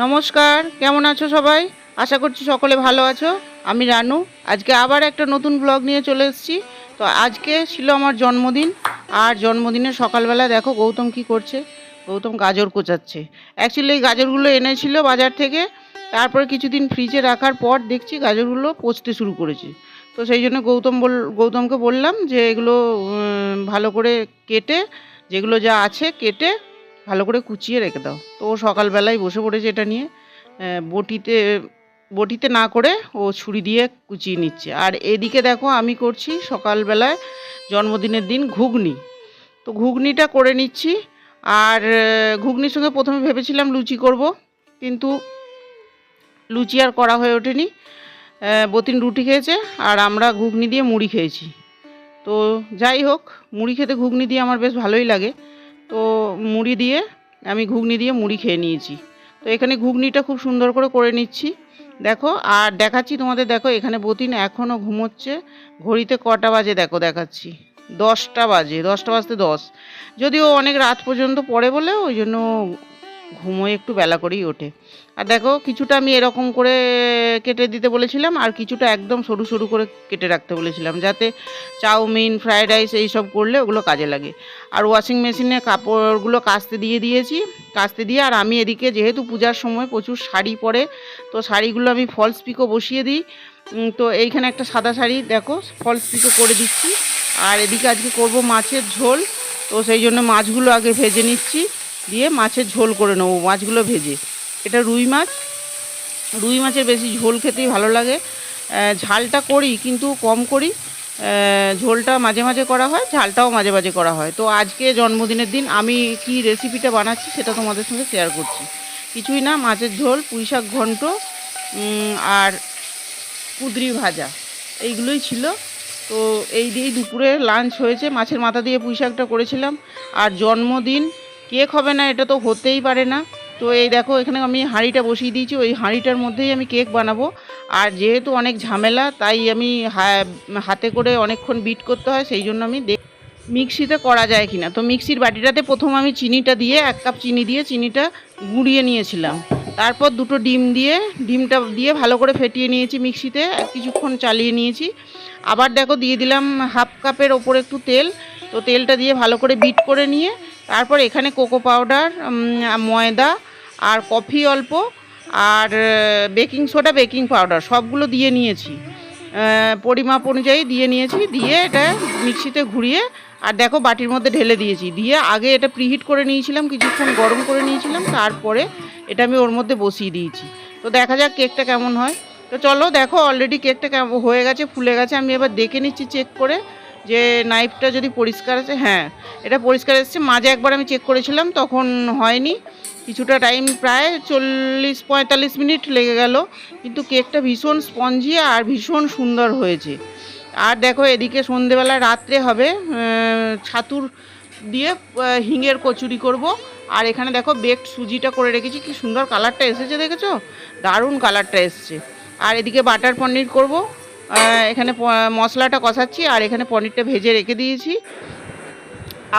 নমস্কার, কেমন আছো সবাই? আশা করছি সকলে ভালো আছো। আমি রানু। আজকে আবার একটা নতুন ব্লগ নিয়ে চলে এসেছি। তো আজকে ছিল আমার জন্মদিন। আর জন্মদিনের সকালবেলা দেখো গৌতম কি করছে। গৌতম গাজর কোচাচ্ছে। অ্যাকচুয়ালি এই গাজরগুলো এনেছিল বাজার থেকে। তারপরে কিছুদিন ফ্রিজে রাখার পর দেখছি গাজরগুলো পচতে শুরু করেছে। তো সেই জন্য গৌতম বল, গৌতমকে বললাম যে এগুলো ভালো করে কেটে, যেগুলো যা আছে কেটে ভালো করে কুচিয়ে রেখে দাও। তো ও সকালবেলায় বসে পড়েছে এটা নিয়ে। বটিতে বটিতে না করে ও ছুরি দিয়ে কুচিয়ে নিচ্ছে। আর এদিকে দেখো আমি করছি সকালবেলায় জন্মদিনের দিন ঘুগনি। তো ঘুগনিটা করে নিচ্ছি। আর ঘুগনির সঙ্গে প্রথমে ভেবেছিলাম লুচি করব, কিন্তু লুচি আর করা হয়ে ওঠেনি। বতিন রুটি খেয়েছে আর আমরা ঘুগনি দিয়ে মুড়ি খেয়েছি। তো যাই হোক, মুড়ি খেতে ঘুগনি দিয়ে আমার বেশ ভালোই লাগে। তো মুড়ি দিয়ে, আমি ঘুগনি দিয়ে মুড়ি খেয়ে নিয়েছি। তো এখানে ঘুগনিটা খুব সুন্দর করে করে নিচ্ছি। দেখো, আর দেখাচ্ছি তোমাদের, দেখো এখানে বতিন এখনও ঘুমোচ্ছে। ঘড়িতে কটা বাজে দেখো দেখাচ্ছি। দশটা বাজে, দশটা বাজতে দশ। যদিও অনেক রাত পর্যন্ত পড়ে বলে, ওই জন্য ঘুমোয় একটু বেলা করেই ওঠে। আর দেখো, কিছুটা আমি এরকম করে কেটে দিতে বলেছিলাম, আর কিছুটা একদম সরু সরু করে কেটে রাখতে বলেছিলাম, যাতে চাউমিন, ফ্রায়েড রাইস এইসব করলে ওগুলো কাজে লাগে। আর ওয়াশিং মেশিনে কাপড়গুলো কাচতে দিয়ে দিয়েছি কাচতে দিয়ে, আর আমি এদিকে যেহেতু পূজার সময় প্রচুর শাড়ি পরে, তো শাড়িগুলো আমি ফলস পিকো বসিয়ে দিই। তো এইখানে একটা সাদা শাড়ি, দেখো ফলস পিকো করে দিচ্ছি। আর এদিকে আজকে করব মাছের ঝোল, তো সেই জন্য মাছগুলো আগে ভেজে নিচ্ছি। দিয়ে মাছের ঝোল করে নেব, মাছগুলো ভেজে। এটা রুই মাছ। রুই মাছের বেশি ঝোল খেতেই ভালো লাগে। ঝালটা করি, কিন্তু কম করি। ঝোলটা মাঝে মাঝে করা হয়, ঝালটাও মাঝে মাঝে করা হয়। তো আজকে জন্মদিনের দিন আমি কি রেসিপিটা বানাচ্ছি সেটা তোমাদের সঙ্গে শেয়ার করছি। কিছুই না, মাছের ঝোল, পুঁই শাক ঘন্ট আর কুদরি ভাজা। এইগুলোই ছিল। তো এই দিয়েই দুপুরে লাঞ্চ হয়েছে। মাছের মাথা দিয়ে পুঁই শাকটা করেছিলাম। আর জন্মদিন কেক হবে না, এটা তো হতেই পারে না। তো এই দেখো, এখানে আমি হাঁড়িটা বসিয়ে দিয়েছি, ওই হাঁড়িটার মধ্যেই আমি কেক বানাবো। আর যেহেতু অনেক ঝামেলা, তাই আমি হাতে করে অনেকক্ষণ বিট করতে হয়, সেই জন্য আমি দেখ মিক্সিতে করা যায় কিনা। তো মিক্সির বাটিটাতে প্রথম আমি চিনিটা দিয়ে, এক কাপ চিনি দিয়ে চিনিটা গুঁড়িয়ে নিয়েছিলাম। তারপর দুটো ডিম দিয়ে, ডিমটা দিয়ে ভালো করে ফেটিয়ে নিয়েছি মিক্সিতে কিছুক্ষণ চালিয়ে নিয়েছি। আবার দেখো, দিয়ে দিলাম হাফ কাপের ওপর একটু তেল। তো তেলটা দিয়ে ভালো করে বিট করে নিয়ে তারপর এখানে কোকো পাউডার ময়দা আর কফি অল্প আর বেকিং সোডা, বেকিং পাউডার সবগুলো দিয়ে নিয়েছি। পরিমাপ অনুযায়ী দিয়ে নিয়েছি, দিয়ে এটা মিক্সিতে ঘুরিয়ে আর দেখো বাটির মধ্যে ঢেলে দিয়েছি। দিয়ে আগে এটা প্রিহিট করে নিয়েছিলাম, কিছুক্ষণ গরম করে নিয়েছিলাম, তারপরে এটা আমি ওর মধ্যে বসিয়ে দিয়েছি। তো দেখা যাক কেকটা কেমন হয়। তো চলো দেখো অলরেডি কেকটা হয়ে গেছে, ফুলে গেছে, আমি এবার দেখে নিচ্ছি চেক করে। যে নাইফটা যদি পরিষ্কার আছে হ্যাঁ এটা পরিষ্কার এসেছে। মাঝে একবার আমি চেক করেছিলাম, তখন হয়নি। কিছুটা টাইম প্রায় চল্লিশ পঁয়তাল্লিশ মিনিট লেগে গেল। কিন্তু কেকটা ভীষণ স্পঞ্জি আর ভীষণ সুন্দর হয়েছে। আর দেখো, এদিকে সন্ধেবেলা, রাত্রে হবে ছাতুর দিয়ে হিঙের কচুরি করব। আর এখানে দেখো বেকড সুজিটা করে রেখেছি। কি সুন্দর কালারটা এসেছে, দেখেছ? দারুণ কালারটা এসছে। আর এদিকে বাটার পনির করব। এখানে মশলাটা কষাচ্ছি, আর এখানে পনিরটা ভেজে রেখে দিয়েছি।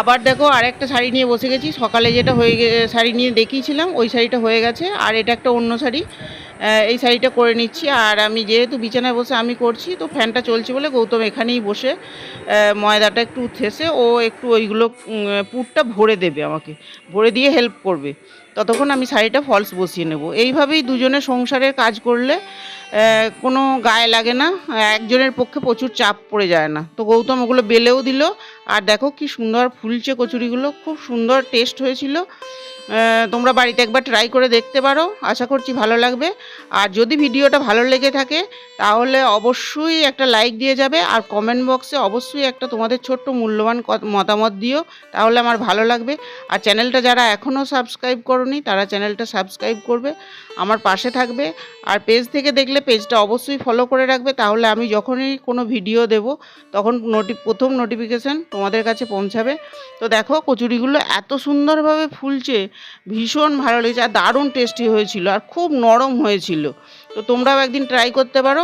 আবার দেখো আরেকটা শাড়ি নিয়ে বসে গেছি। সকালে যেটা হয়ে শাড়ি নিয়ে দেখিয়েছিলাম, ওই শাড়িটা হয়ে গেছে। আর এটা একটা অন্য শাড়ি। এই শাড়িটা করে নিচ্ছি। আর আমি যেহেতু বিছানায় বসে আমি করছি, তো ফ্যানটা চলছে বলে গৌতম এখানেই বসে ময়দাটা একটু থেসে ও একটু ওইগুলো পুরটা ভরে দেবে আমাকে। ভরে দিয়ে হেল্প করবে। ততক্ষণ আমি শাড়িটা ফলস বসিয়ে নেব। এইভাবেই দুজনে সংসারের কাজ করলে কোনো গায়ে লাগে না, একজনের পক্ষে প্রচুর চাপ পড়ে যায় না। তো গৌতম ওগুলো বেলেও দিল, আর দেখো কি সুন্দর ফুলছে কচুরিগুলো, খুব সুন্দর টেস্ট হয়েছিল। তোমরা বাড়িতে একবার ট্রাই করে দেখতে পারো। আশা করছি ভালো লাগবে। আর যদি ভিডিওটা ভালো লেগে থাকে, তাহলে অবশ্যই একটা লাইক দিয়ে যাবে। আর কমেন্ট বক্সে অবশ্যই একটা তোমাদের ছোট্ট মূল্যবান মতামত দিও। তাহলে আমার ভালো লাগবে। আর চ্যানেলটা যারা এখনও সাবস্ক্রাইব করনি, তারা চ্যানেলটা সাবস্ক্রাইব করবে, আমার পাশে থাকবে। আর পেজ থেকে দেখলে পেজটা অবশ্যই ফলো করে রাখবে। তাহলে আমি যখনই কোনো ভিডিও দেব, তখন নোটি প্রথম নোটিফিকেশান তোমাদের কাছে পৌঁছাবে। তো দেখো, কচুরিগুলো এত সুন্দরভাবে ফুলছে। ভীষণ ভালো লেগেছে আর দারুণ টেস্টি হয়েছিল আর খুব নরম হয়েছিল। তো তোমরাও একদিন ট্রাই করতে পারো।